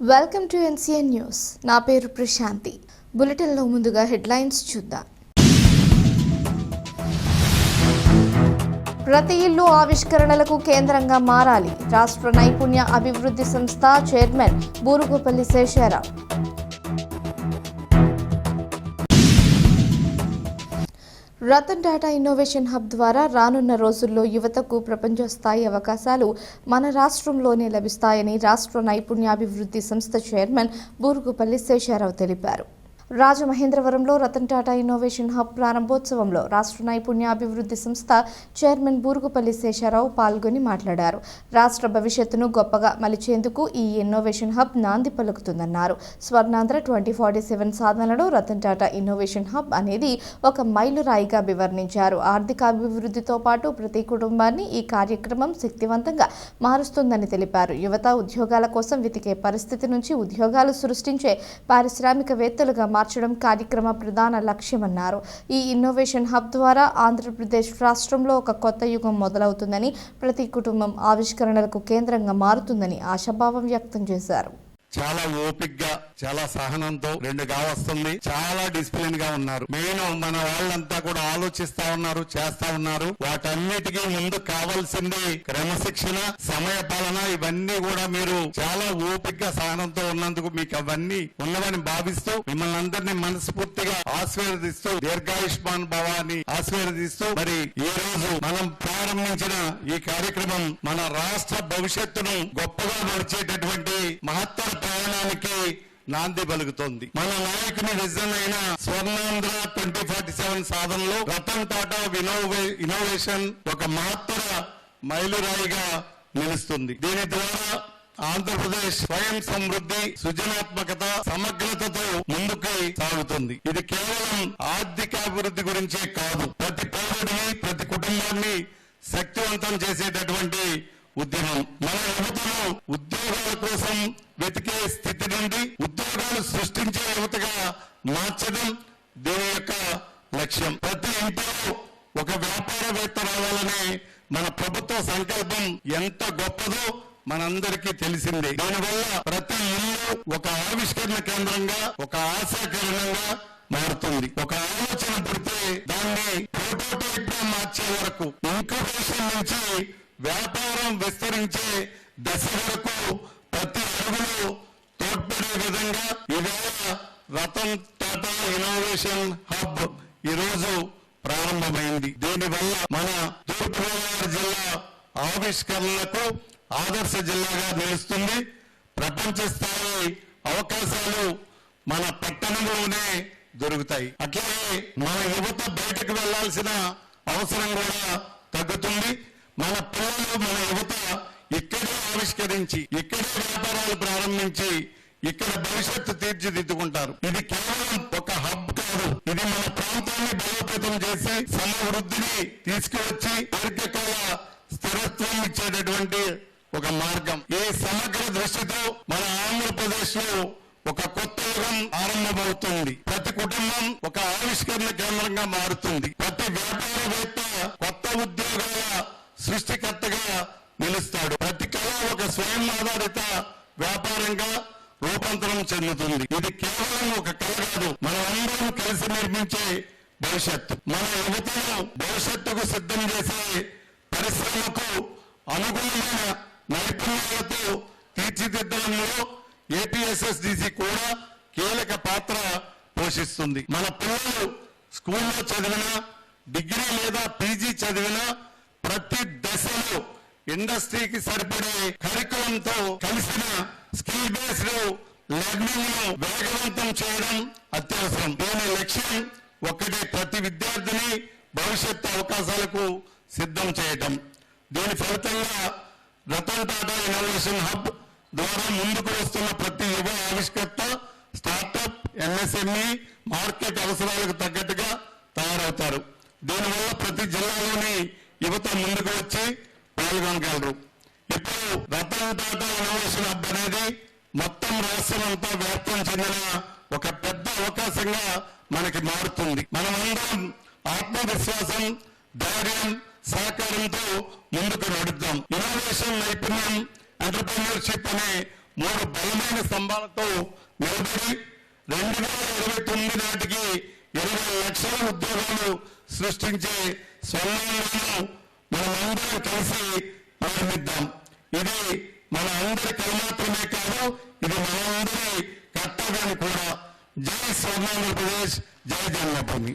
Welcome to NCN news నా పేరు ప్రశాంతి. బులెటిన్లో ముందుగా హెడ్లైన్స్ చూద్దాం. ప్రతి ఇల్లు ఆవిష్కరణలకు కేంద్రంగా మారాలి. రాష్ట్ర నైపుణ్య అభివృద్ధి సంస్థ chairman Burugupalli Sesharao. Ratan Tata innovation hub ద్వారా రానున్న రోజుల్లో యువతకు ప్రపంచ స్థాయి అవకాశాలు మన రాష్ట్రంలోనే లభిస్తాయని రాష్ట్ర నైపుణ్యాభివృద్ధి సంస్థ చైర్మన్ బూరుగుపల్లి శేషారావు తెలిపారు. రాజమహేంద్రవరంలో రతన్ టాటా ఇన్నోవేషన్ హబ్ ప్రారంభోత్సవంలో రాష్ట్ర నైపుణ్యాభివృద్ధి సంస్థ చైర్మన్ బూరుగుపల్లి శేషారావు పాల్గొని మాట్లాడారు. రాష్ట్ర భవిష్యత్తును గొప్పగా మలిచేందుకు ఈ ఇన్నోవేషన్ హబ్ నాంది పలుకుతుందన్నారు. స్వర్ణాంధ్ర ట్వంటీ ఫార్టీ సెవెన్ సాధనలో రతన్ టాటా ఇన్నోవేషన్ హబ్ అనేది ఒక మైలురాయిగా వివరించారు. ఆర్థికాభివృద్ధితో పాటు ప్రతి కుటుంబాన్ని ఈ కార్యక్రమం శక్తివంతంగా మారుస్తుందని తెలిపారు. యువత ఉద్యోగాల కోసం వెతికే పరిస్థితి నుంచి ఉద్యోగాలు సృష్టించే పారిశ్రామికవేత్తలుగా మార్చడం కార్యక్రమ ప్రధాన లక్ష్యమన్నారు. ఈ ఇన్నోవేషన్ హబ్ ద్వారా ఆంధ్రప్రదేశ్ రాష్ట్రంలో ఒక కొత్త యుగం మొదలవుతుందని ప్రతి కుటుంబం ఆవిష్కరణలకు కేంద్రంగా మారుతుందని ఆశాభావం వ్యక్తం చేశారు. చాలా ఓపిక్గా చాలా సహనంతో రెండు కావస్తుంది చాలా డిసిప్లిన్గా ఉన్నారు. మెయిన్ మన వాళ్ళంతా కూడా ఆలోచిస్తా ఉన్నారు చేస్తా ఉన్నారు. వాటన్నిటికీ ముందు కావాల్సింది క్రమశిక్షణ సమయ పాలన. ఇవన్నీ కూడా మీరు చాలా ఓపిక్గా సహనంతో ఉన్నందుకు మీకు అవన్నీ ఉన్నవని భావిస్తూ మిమ్మల్ని అందరినీ మనస్ఫూర్తిగా ఆశీర్వదిస్తూ దీర్ఘాయుష్మాన్ భవాన్ని ఆశీర్వదిస్తూ మరి ఈ రోజు మనం ప్రారంభించిన ఈ కార్యక్రమం మన రాష్ట్ర భవిష్యత్తును గొప్పగా మార్చేటటువంటి మహత్తర ప్రయాణానికి నాంది పలుకుతోంది. మన నాయకుని రిజన్ అయిన స్వర్ణాంధ్ర ట్వంటీ ఫార్టీ సెవెన్ సాధనలో రతన్ టాటా ఇన్నోవేషన్ ఒక మహత్తర మైలురాయిగా నిలుస్తుంది. దీని ద్వారా ఆంధ్రప్రదేశ్ స్వయం సమృద్ధి సృజనాత్మకత సమగ్రతతో ముందుకు సాగుతుంది. ఇది కేవలం ఆర్థికాభివృద్ధి గురించే కాదు ప్రతి పౌరుడిని ప్రతి కుటుంబాన్ని శక్తివంతం చేసేటటువంటి ఉద్యమం. మన యువతను ఉద్యోగాల కోసం వెతికే స్థితి నుండి ఉద్యోగాలు సృష్టించే యువతగా మార్చడం దీని యొక్క లక్ష్యం. ప్రతి ఇంట్లో ఒక వ్యాపారవేత్త రావాలనే మన ప్రభుత్వ సంకల్పం ఎంత గొప్పదో మనందరికీ తెలిసింది. దీనివల్ల ప్రతి ఇల్లు ఒక ఆవిష్కరణ కేంద్రంగా ఒక ఆశాకిరణంగా మారుతుంది. ఒక ఆలోచన పుడితే దాన్ని ప్రోటోటైప్గా మార్చే వరకు ఇంక్యుబేషన్ నుంచి వ్యాపారం విస్తరించే దశ వరకు ప్రతి అడుగులో తోడ్పడే విధంగా ఇవాళ రతన్ టాటా ఇన్నోవేషన్ హబ్ ఈ రోజు ప్రారంభమైంది. దీనివల్ల మన తూర్పుగోదావరి జిల్లా ఆవిష్కరణలకు ఆదర్శ జిల్లాగా నిలుస్తుంది. ప్రపంచ స్థాయి అవకాశాలు మన పట్టణంలోనే దొరుకుతాయి. అట్లాగే మన యువత బయటకు వెళ్ళాల్సిన అవసరం కూడా తగ్గుతుంది. మన పిల్లలు మన యువత ఇక్కడే ఆవిష్కరించి ఇక్కడే వ్యాపారాలు ప్రారంభించి ఇక్కడ భవిష్యత్తు తీర్చిదిద్దుకుంటారు. ఇది కేవలం ఒక హబ్ కాదు. ఇది మన ప్రాంతాన్ని బలోపేతం చేసి సమవృద్ధిని తీసుకువచ్చి దీర్ఘకాల స్థిరత్వం ఇచ్చేటటువంటి ఒక మార్గం. ఈ సమగ్ర దృష్టితో మన ఆంధ్రప్రదేశ్లో ఒక కొత్త యుగం ఆరంభమవుతుంది. ప్రతి కుటుంబం ఒక ఆవిష్కరణ కేంద్రంగా మారుతుంది. ప్రతి వ్యాపారవేత్త కొత్త ఉద్యోగాల సృష్టికర్తగా నిలుస్తాడు. ప్రతి కళ ఒక స్వయం ఆధారిత వ్యాపారంగా రూపాంతరం చెందుతుంది. ఇది కేవలం ఒక కళ కాదు. మనం అందరం కలిసి నిర్మించే భవిష్యత్తు. మన యువతను భవిష్యత్తుకు సిద్ధం చేసే పరిశ్రమకు అనుగుణమైన నైపుణ్యాలతో తీర్చిదిద్దడంలో ఏపీఎస్ఎస్డిసి కూడా కీలక పాత్ర పోషిస్తుంది. మన పిల్లలు స్కూల్లో చదివినా డిగ్రీ లేదా పీజీ చదివినా ప్రతి దశలో ఇండస్ట్రీకి సరిపడే కరికులంతో కలిసిన స్కిల్ బేస్డ్ లెర్నింగ్ను వేగవంతం చేయడం అత్యవసరం. దీని లక్ష్యం ఒకటి ప్రతి విద్యార్థిని భవిష్యత్తు అవకాశాలకు సిద్ధం చేయటం. దీని ఫలితంగా రతన్ టాటా ఇన్నోవేషన్ హబ్ ద్వారా ముందుకు వస్తున్న ప్రతి యువ ఆవిష్కర్త స్టార్టప్ ఎంఎస్ఎంఈ మార్కెట్ అవసరాలకు తగ్గట్టుగా తయారవుతారు. దీనివల్ల ప్రతి జిల్లాలోని యువత ముందుకు వచ్చి పాల్గొనగలరు. ఇప్పుడు రతన్ టాటా ఇన్నోవేషన్ హబ్ అనేది మొత్తం రాష్ట్రం అంతా వ్యాప్తం చెందిన ఒక పెద్ద అవకాశంగా మనకి మారుతుంది. మనమందరం ఆత్మవిశ్వాసం ధైర్యం సహకారంతో ముందుకు నడుద్దాం. ఇన్నోవేషన్ నైపుణ్యం ఎంటర్ప్రీనర్షిప్ అనే మూడు బలమైన స్తంభాలతో నిలబడి రెండు వేల ఇరవై తొమ్మిది నాటికి ఇరవై లక్షల ఉద్యోగాలు సృష్టించే స్వర్ణంలోనూ మనమందరం కలిసి నిర్మిద్దాం. ఇది మన అందరి కలమాత్రమే కాదు ఇది మనందరి కర్తవ్యం కూడా. జై స్వర్ణాంధ్రప్రదేశ్ జై జన్మభూమి.